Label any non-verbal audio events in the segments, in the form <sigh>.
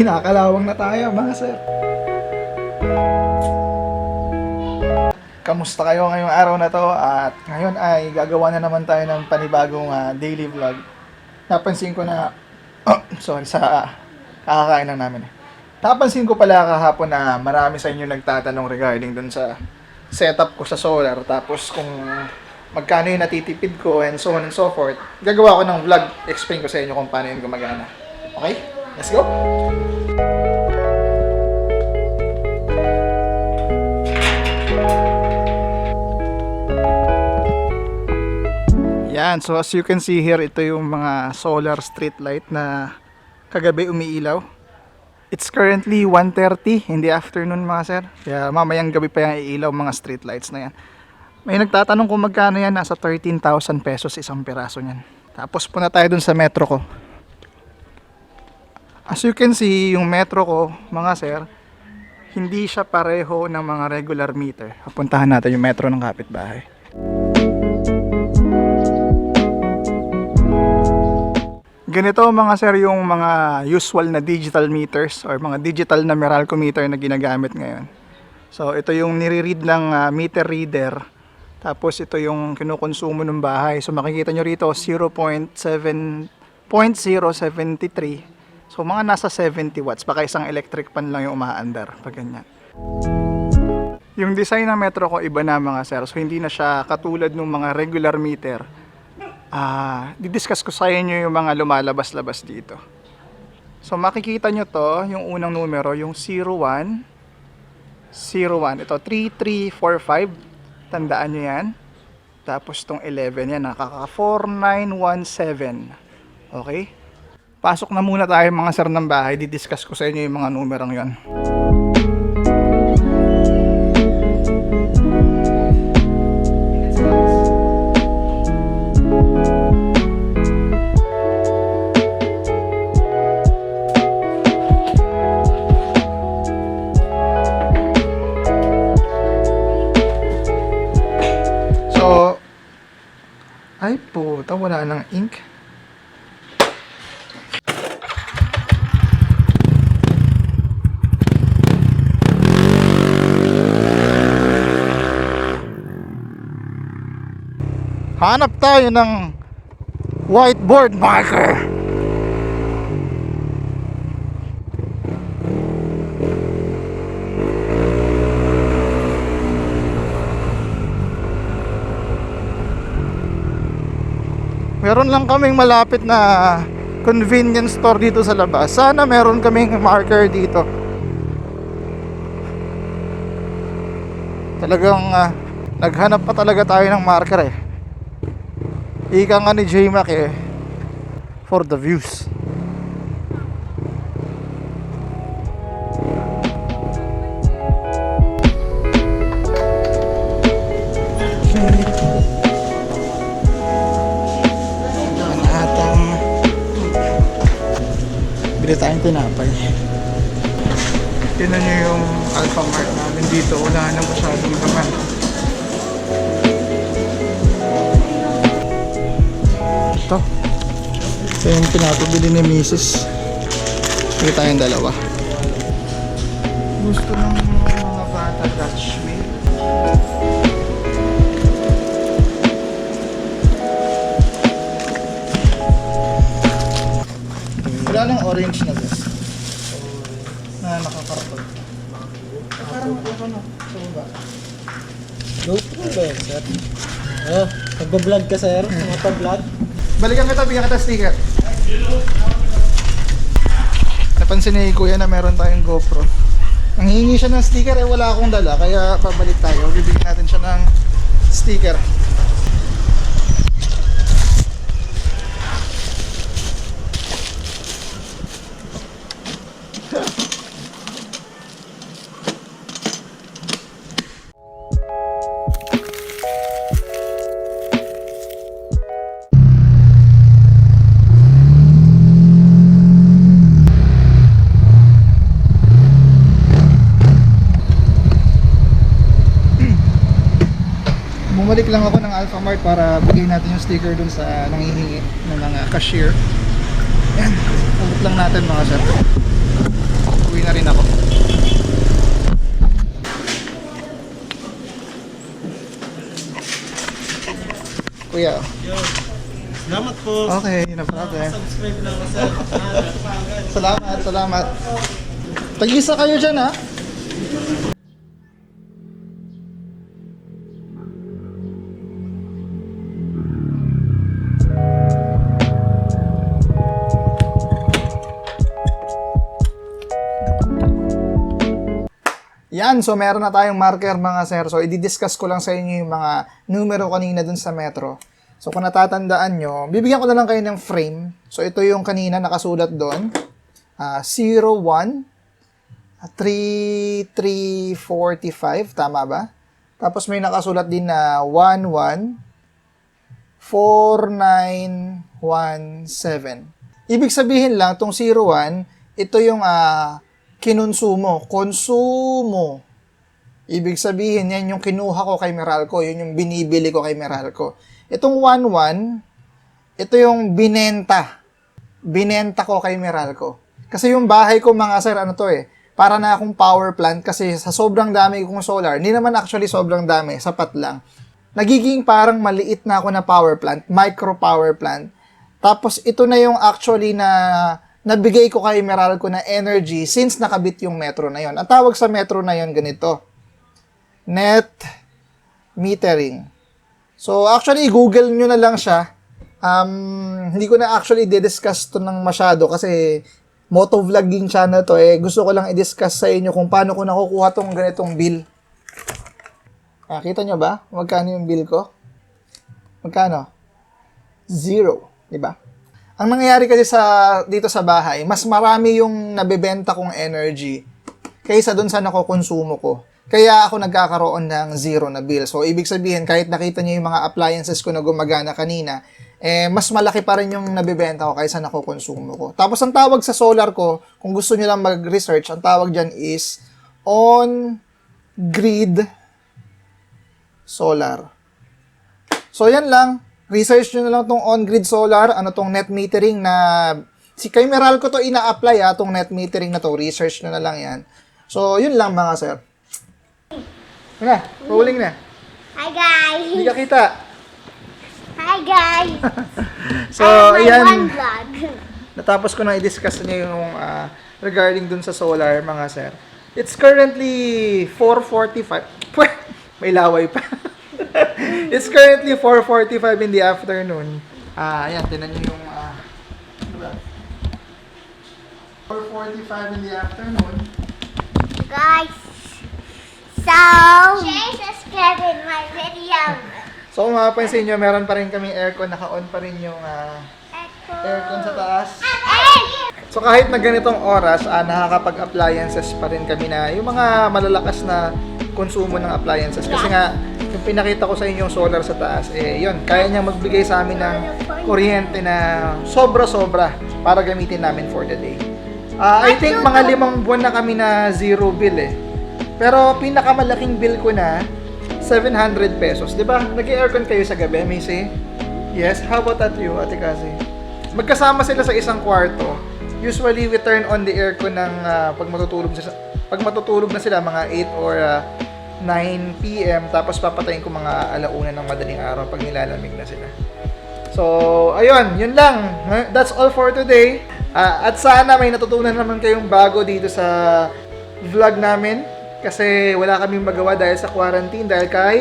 Kinakalawang na tayo mga sir. Kamusta kayo ngayong araw na to? At ngayon ay gagawa na naman tayo ng panibagong ah, daily vlog. Napansin ko na, oh, <clears throat> sorry, sa ah, kakakain lang namin eh. Napansin ko pala kahapon na marami sa inyo nagtatanong regarding dun sa setup ko sa solar. Tapos kung magkano yung natitipid ko and so on and so forth. Gagawa ko ng vlog. Explain ko sa inyo kung paano yun gumagana. Okay? Let's go! Yan, so as you can see here, ito yung mga solar street light na kagabi umiilaw. It's currently 1.30 in the afternoon mga sir. Kaya mamayang gabi pa yung iilaw mga street lights na yan. May nagtatanong kung magkano yan, nasa 13,000 pesos isang piraso niyan. Tapos punta tayo dun sa metro ko. As you can see, yung metro ko, mga sir, hindi siya pareho ng mga regular meter. Papuntahan natin yung metro ng kapitbahay. Ganito mga sir yung mga usual na digital meters or mga digital na Meralco meter na ginagamit ngayon. So ito yung nire-read ng ah, meter reader. Tapos ito yung kinukonsumo ng bahay. So makikita nyo rito 0.7 0.073. So mga nasa 70 watts. Baka isang electric pan lang yung umaandar. Pag ganyan. Yung design ng metro ko iba na mga sir. So hindi na siya katulad ng mga regular meter ah, didiscuss ko sa inyo yung mga lumalabas-labas dito. So makikita nyo to, yung unang numero, yung 01, 01, ito 3345, tandaan nyo yan. Tapos tong 11 yan, nakaka 4917. Okay? Pasok na muna tayo mga sir ng bahay, didiscuss ko sa inyo yung mga numerong yon. So, ay puta, wala ng ink. Hanap tayo ng whiteboard marker. Meron lang kaming malapit na convenience store dito sa labas. Sana meron kaming marker dito. Talagang ah, naghanap pa talaga tayo ng marker eh. Ika nga ni J-Mac eh. For the views. Ang atang Bili tayong tinapay. Tinan nyo yung Alpha Mart namin dito. Wala na masyadong laman. Ito. Ito yung pinapabili ni Mrs. Bili tayong dalawa. Gusto ng mga bata Dutch meal. Wala nang orange na gas. Na nakakarapag. Parang ano, so ba? GoPro ba yan, sir? Oh, nagbablog ka, sir? Motovlog? Balikan kita, bigyan kita sticker. Napansin ni Kuya na meron tayong GoPro. Ang hihingi siya ng sticker eh wala akong dala kaya pabalik tayo. Bibigyan natin siya ng sticker. Bumalik lang ako ng Alpha Mart para bigyan natin yung sticker dun sa nangihingi ng mga cashier. Yan. Ulit lang natin mga sir. Uwi na rin ako. Kuya. Salamat po. Okay, no problem. Subscribe lang ako sir. <laughs> Salamat, salamat. Tag-isa kayo dyan, ha? Yan, so meron na tayong marker mga sir. So, i-discuss ko lang sa inyo yung mga numero kanina dun sa metro. So, kung natatandaan nyo, bibigyan ko na lang kayo ng frame. So, ito yung kanina nakasulat doon. Ah, 01, 3345, tama ba? Tapos may nakasulat din na 11, 4917. Ibig sabihin lang, itong 01, ito yung ah, kinonsumo, konsumo. Ibig sabihin, yan yung kinuha ko kay Meralco, yun yung binibili ko kay Meralco. Itong 11, ito yung binenta. Binenta ko kay Meralco. Kasi yung bahay ko mga sir, ano to eh, para na akong power plant kasi sa sobrang dami kong solar, hindi naman actually sobrang dami, sapat lang. Nagiging parang maliit na ako na power plant, micro power plant. Tapos ito na yung actually na nabigay ko kay Meralco na energy since nakabit yung metro na yon. Ang tawag sa metro na yon ganito. Net metering. So actually Google nyo na lang siya. Um, hindi ko na actually i-discuss to ng masyado kasi moto vlogging channel to eh. Gusto ko lang i-discuss sa inyo kung paano ko nakukuha tong ganitong bill. Ah, kita nyo ba? Magkano yung bill ko? Magkano? Zero. Di ba? Ang nangyayari kasi sa dito sa bahay, mas marami yung nabebenta kong energy kaysa dun sa nakokonsumo ko. Kaya ako nagkakaroon ng zero na bill. So, ibig sabihin, kahit nakita niyo yung mga appliances ko na gumagana kanina, eh, mas malaki pa rin yung nabibenta ko kaysa nakokonsumo ko. Tapos, ang tawag sa solar ko, kung gusto niyo lang mag-research, ang tawag dyan is on-grid solar. So, yan lang. Research nyo na lang tong on-grid solar, ano tong net metering na si kay Meralco to ina-apply ah, tong net metering na to. Research nyo na lang yan. So, yun lang mga sir. Ano rolling na. Hi guys! Hindi ka kita. Hi guys! <laughs> So, I have my yan. one vlog. <laughs> Natapos ko na i-discuss niyo yung ah, regarding dun sa solar, mga sir. It's currently 4.45. <laughs> Pweh, May laway pa. It's currently 4.45 in the afternoon. Ah, ayan, tinan niyo yung... ah, ano ba? 4.45 in the afternoon. Guys, so is getting my video. So, kung mapapansin nyo, meron pa rin kaming aircon. Naka-on pa rin yung ah, aircon sa taas. So kahit na ganitong oras, ah, nakakapag-appliances pa rin kami na yung mga malalakas na konsumo ng appliances. Kasi nga, yung pinakita ko sa inyo yung solar sa taas, eh yun, kaya niya magbigay sa amin ng kuryente na sobra-sobra para gamitin namin for the day. Ah, I think mga limang buwan na kami na zero bill eh. Pero pinakamalaking bill ko na, 700 pesos. Di ba? Nag-aircon kayo sa gabi, Macy? Yes? How about that you, Ate Kasi? Magkasama sila sa isang kwarto. Usually, we turn on the aircon ng ah, pag matutulog sila. Pag matutulog na sila, mga 8 or ah, 9 p.m. Tapos papatayin ko mga alauna ng madaling araw pag nilalamig na sila. So, ayun, yun lang. That's all for today. Ah, at sana may natutunan naman kayong bago dito sa vlog namin. Kasi wala kaming magawa dahil sa quarantine. Dahil kay,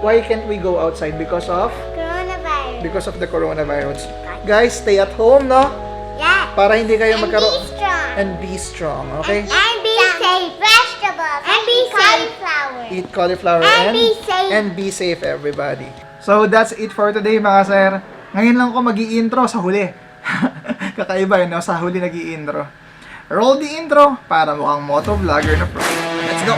why can't we go outside? Because of? Coronavirus. Because of the coronavirus. Guys, stay at home, no? Yeah. Para hindi kayo And magkaroon... be strong. And be strong, okay? And be safe. Vegetables. And be safe. Cauliflower. Eat cauliflower And and, be safe. and be safe, everybody. So, that's it for today, mga sir. Ngayon lang ako mag intro sa huli. <laughs> Kakaiba yun, no? Sa huli nag intro Roll the intro para mukhang motovlogger na pro. Let's go!